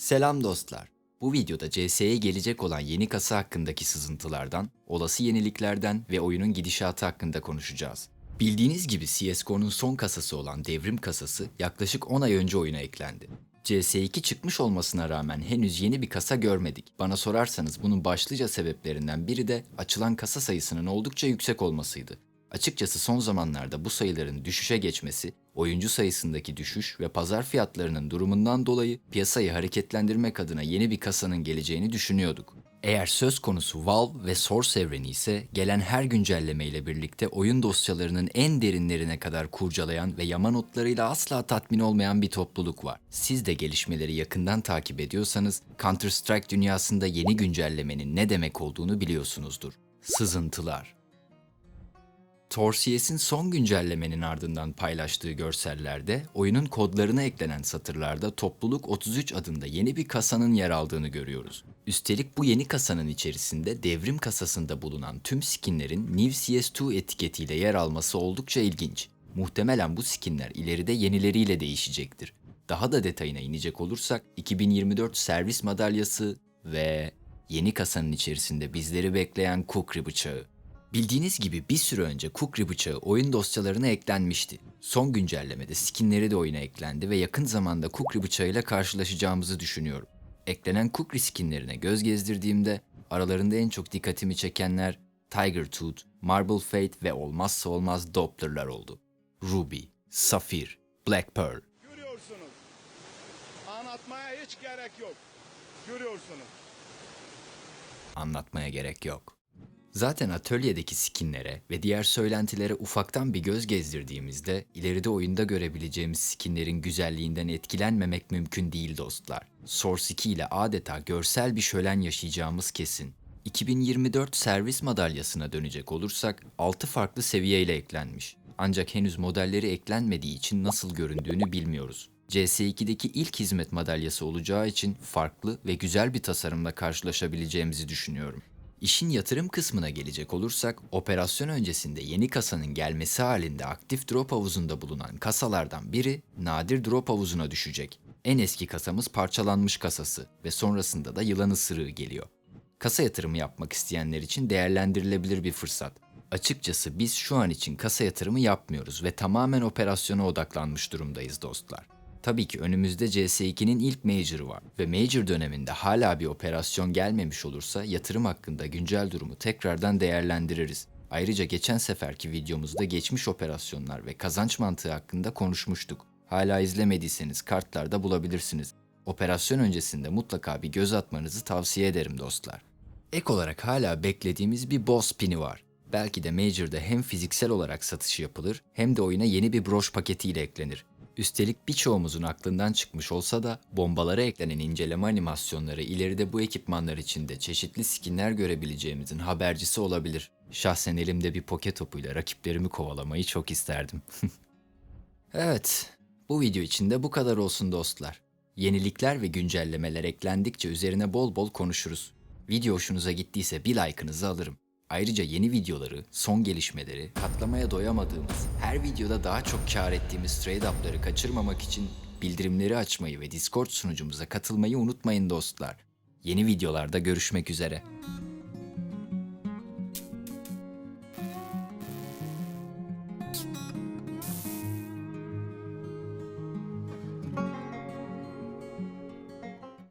Selam dostlar. Bu videoda CS'ye gelecek olan yeni kasa hakkındaki sızıntılardan, olası yeniliklerden ve oyunun gidişatı hakkında konuşacağız. Bildiğiniz gibi CSGO'nun son kasası olan Devrim kasası yaklaşık 10 ay önce oyuna eklendi. CS2 çıkmış olmasına rağmen henüz yeni bir kasa görmedik. Bana sorarsanız bunun başlıca sebeplerinden biri de açılan kasa sayısının oldukça yüksek olmasıydı. Açıkçası son zamanlarda bu sayıların düşüşe geçmesi, oyuncu sayısındaki düşüş ve pazar fiyatlarının durumundan dolayı piyasayı hareketlendirmek adına yeni bir kasanın geleceğini düşünüyorduk. Eğer söz konusu Valve ve Source evreni ise gelen her güncelleme ile birlikte oyun dosyalarının en derinlerine kadar kurcalayan ve yama notlarıyla asla tatmin olmayan bir topluluk var. Siz de gelişmeleri yakından takip ediyorsanız Counter-Strike dünyasında yeni güncellemenin ne demek olduğunu biliyorsunuzdur. Sızıntılar Torsiyes'in son güncellemenin ardından paylaştığı görsellerde oyunun kodlarına eklenen satırlarda topluluk 33 adında yeni bir kasanın yer aldığını görüyoruz. Üstelik bu yeni kasanın içerisinde devrim kasasında bulunan tüm skinlerin New CS2 etiketiyle yer alması oldukça ilginç. Muhtemelen bu skinler ileride yenileriyle değişecektir. Daha da detayına inecek olursak 2024 servis madalyası ve yeni kasanın içerisinde bizleri bekleyen Kukri bıçağı. Bildiğiniz gibi bir süre önce Kukri bıçağı oyun dosyalarına eklenmişti. Son güncellemede skinleri de oyuna eklendi ve yakın zamanda Kukri bıçağıyla karşılaşacağımızı düşünüyorum. Eklenen Kukri skinlerine göz gezdirdiğimde aralarında en çok dikkatimi çekenler Tiger Tooth, Marble Fate ve olmazsa olmaz Doppler'lar oldu. Ruby, Safir, Black Pearl. Görüyorsunuz. Anlatmaya hiç gerek yok. Görüyorsunuz. anlatmaya gerek yok. Zaten atölyedeki skinlere ve diğer söylentilere ufaktan bir göz gezdirdiğimizde ileride oyunda görebileceğimiz skinlerin güzelliğinden etkilenmemek mümkün değil dostlar. Source 2 ile adeta görsel bir şölen yaşayacağımız kesin. 2024 servis madalyasına dönecek olursak 6 farklı seviyeyle eklenmiş. Ancak henüz modelleri eklenmediği için nasıl göründüğünü bilmiyoruz. CS2'deki ilk hizmet madalyası olacağı için farklı ve güzel bir tasarımla karşılaşabileceğimizi düşünüyorum. İşin yatırım kısmına gelecek olursak, operasyon öncesinde yeni kasanın gelmesi halinde aktif drop havuzunda bulunan kasalardan biri nadir drop havuzuna düşecek. En eski kasamız parçalanmış kasası ve sonrasında da yılan ısırığı geliyor. Kasa yatırımı yapmak isteyenler için değerlendirilebilir bir fırsat. Açıkçası biz şu an için kasa yatırımı yapmıyoruz ve tamamen operasyona odaklanmış durumdayız dostlar. Tabii ki önümüzde CS2'nin ilk Major'ı var ve Major döneminde hala bir operasyon gelmemiş olursa yatırım hakkında güncel durumu tekrardan değerlendiririz. Ayrıca geçen seferki videomuzda geçmiş operasyonlar ve kazanç mantığı hakkında konuşmuştuk. Hala izlemediyseniz kartlarda bulabilirsiniz. Operasyon öncesinde mutlaka bir göz atmanızı tavsiye ederim dostlar. Ek olarak hala beklediğimiz bir boss pini var. Belki de Major'da hem fiziksel olarak satış yapılır hem de oyuna yeni bir broş paketiyle eklenir. Üstelik birçoğumuzun aklından çıkmış olsa da bombalara eklenen inceleme animasyonları ileride bu ekipmanlar içinde çeşitli skinler görebileceğimizin habercisi olabilir. Şahsen elimde bir poke topuyla rakiplerimi kovalamayı çok isterdim. evet, bu video için de bu kadar olsun dostlar. Yenilikler ve güncellemeler eklendikçe üzerine bol bol konuşuruz. Video hoşunuza gittiyse bir like'ınızı alırım. Ayrıca yeni videoları, son gelişmeleri, katlamaya doyamadığımız, her videoda daha çok kar ettiğimiz trade up'ları kaçırmamak için bildirimleri açmayı ve Discord sunucumuza katılmayı unutmayın dostlar. Yeni videolarda görüşmek üzere.